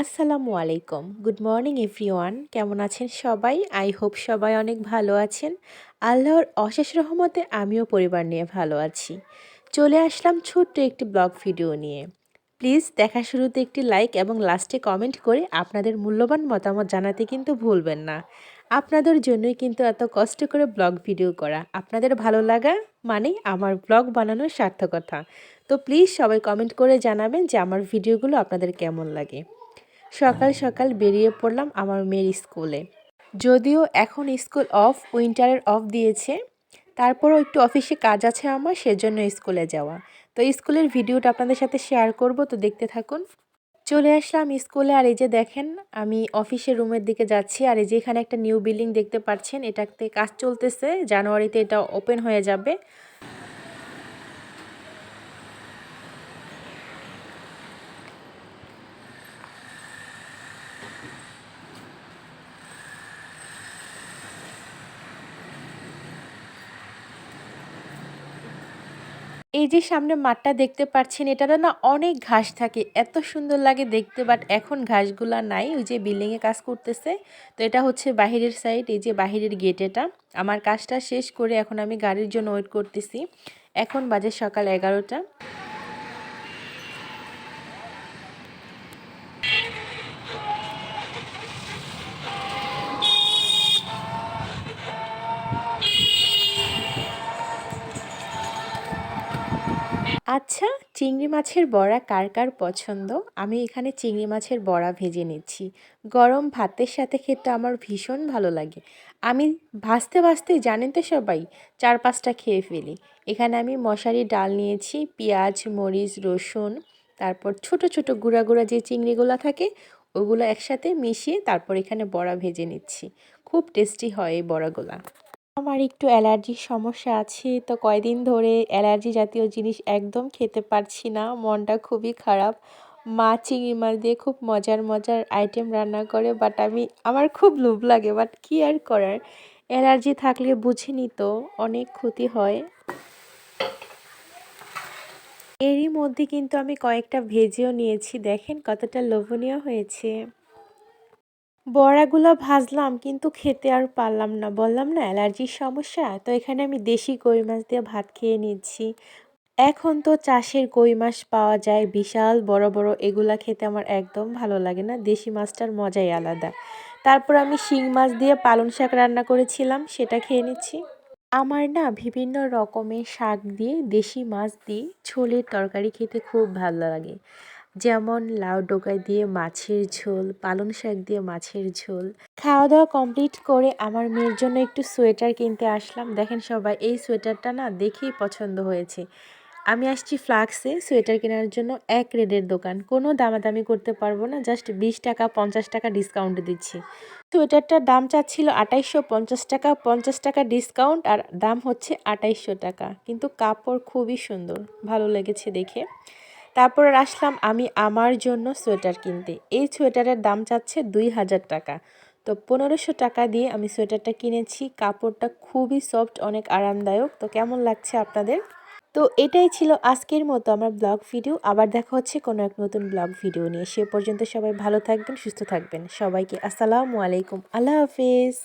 আসসালামু আলাইকুম। Good morning everyone কেমন আছেন সবাই? আই হোপ সবাই অনেক ভালো আছেন। আল্লাহর অশেষ রহমতে আমিও পরিবার নিয়ে ভালো আছি। চলে আসলাম ছোট্ট একটি ব্লগ ভিডিও নিয়ে। প্লিজ দেখা শুরুতে একটি লাইক এবং লাস্টে কমেন্ট করে আপনাদের মূল্যবান মতামত জানাতে কিন্তু ভুলবেন না। আপনাদের জন্যই কিন্তু এত কষ্ট করে ব্লগ ভিডিও করা। আপনাদের ভালো লাগা মানেই আমার ব্লগ বানানোর সার্থকতা। তো প্লিজ সবাই কমেন্ট করে জানাবেন যে আমার ভিডিওগুলো আপনাদের কেমন লাগে। সকাল সকাল বেরিয়ে পড়লাম আমার মেয়ের স্কুলে। যদিও এখন স্কুল অফ উইন্টারের অফ দিয়েছে, তারপরও একটু অফিসে কাজ আছে আমার, সেজন্য স্কুলে যাওয়া। তো স্কুলের ভিডিওটা আপনাদের সাথে শেয়ার করব, তো দেখতে থাকুন। চলে আসলাম স্কুলে, আর এই যে দেখেন, আমি অফিসের রুমের দিকে যাচ্ছি, আর এই যে এখানে একটা নিউ বিল্ডিং দেখতে পাচ্ছেন, এটাতে কাজ চলতেছে, জানুয়ারিতে এটা ওপেন হয়ে যাবে। এই যে সামনে মাঠটা দেখতে পাচ্ছেন, এটাতে না অনেক ঘাস থাকে। এত সুন্দর লাগে দেখতে বাট এখন ঘাসগুলা নাই। ওই যে বিল্ডিংয়ে কাজ করতেছে। তো এটা হচ্ছে বাহিরের সাইড এই যে বাহিরের গেট এটা। আমার কাজটা শেষ করে এখন আমি গাড়ির জন্য ওয়েট করতেছি। এখন বাজে সকাল এগারোটা। আচ্ছা চিংড়ি মাছের বড়া কার কার পছন্দ? আমি এখানে চিংড়ি মাছের বড়া ভেজে নিচ্ছি। গরম ভাতের সাথে খেতে আমার ভীষণ ভালো লাগে। আমি ভাজতে ভাজতে জানেন তো সবাই, চার পাঁচটা খেয়ে ফেলি। এখানে আমি মশারি, ডাল নিয়েছি, পেঁয়াজ, মরিচ, রসুন, তারপর ছোট ছোট গুঁড়া গুঁড়া যে চিংড়িগুলো থাকে, ওগুলো একসাথে মিশিয়ে তারপর এখানে বড়া ভেজে নিচ্ছি। খুব টেস্টি হয় এই বড়াগুলা। আমার একটু অ্যালার্জির সমস্যা আছে, তো কয়দিন ধরে অ্যালার্জি জাতীয় জিনিস একদম খেতে পারছি না, মনটা খুবই খারাপ। মা চিংড়ি মাছ দিয়ে খুব মজার মজার আইটেম রান্না করে বাট আমি, আমার খুব লোভ লাগে বাট কী আর করার? অ্যালার্জি থাকলে বুঝিনি তো, অনেক ক্ষতি হয়। এরই মধ্যে কিন্তু আমি কয়েকটা ভেজেও নিয়েছি, দেখেন কতটা লোভনীয় হয়েছে। বড়াগুলো ভাজলাম, কিন্তু খেতে আর পারলাম না। বললাম, না, অ্যালার্জির সমস্যা, তো এখানে আমি দেশি কই মাছ দিয়ে ভাত খেয়ে নিচ্ছি। এখন তো চাষের কই মাছ পাওয়া যায়, বিশাল, বড় বড়, এগুলা খেতে আমার একদম ভালো লাগে না। দেশি মাছটার মজাই আলাদা। তারপর আমি শিং মাছ দিয়ে পালং শাক রান্না করেছিলাম, সেটা খেয়ে নিচ্ছি। আমার না বিভিন্ন রকমের শাক দিয়ে দেশি মাছ দিয়ে ছোলের তরকারি খেতে খুব ভালো লাগে। যেমন লাউ ডোকাই দিয়ে মাছের ঝোল, পালং শাক দিয়ে মাছের ঝোল। খাওয়া দাওয়া কমপ্লিট করে আমার মেয়ের জন্য একটু সোয়েটার কিনতে আসলাম। দেখেন সবাই, এই সোয়েটারটা না দেখেই পছন্দ হয়েছে। আমি আসছি ফ্লাক্সে, সোয়েটার কেনার জন্য এক রেডের দোকান। কোনো দামাদামি করতে পারব না, জাস্ট বিশ টাকা, পঞ্চাশ টাকা ডিসকাউন্ট দিচ্ছি। সোয়েটারটার দাম চাচ্ছিল আটাইশশো পঞ্চাশ টাকা পঞ্চাশ টাকা ডিসকাউন্ট আর দাম হচ্ছে আটাইশশো টাকা। কিন্তু কাপড় খুবই সুন্দর, ভালো লেগেছে দেখে। তারপর আসলাম আমি আমার জন্য সোয়েটার কিনতে। এই সোয়েটারের দাম চাচ্ছে দুই হাজার টাকা। তো পনেরোশো টাকা দিয়ে আমি সোয়েটারটা কিনেছি। কাপড়টা খুবই সফট, অনেক আরামদায়ক। তো কেমন লাগছে আপনাদের? তো এটাই ছিল আজকের মতো আমার ব্লগ ভিডিও। আবার দেখা হচ্ছে কোনো এক নতুন ব্লগ ভিডিও নিয়ে। সে পর্যন্ত সবাই ভালো থাকবেন, সুস্থ থাকবেন। সবাইকে আসসালামু আলাইকুম। আল্লাহ হাফিজ।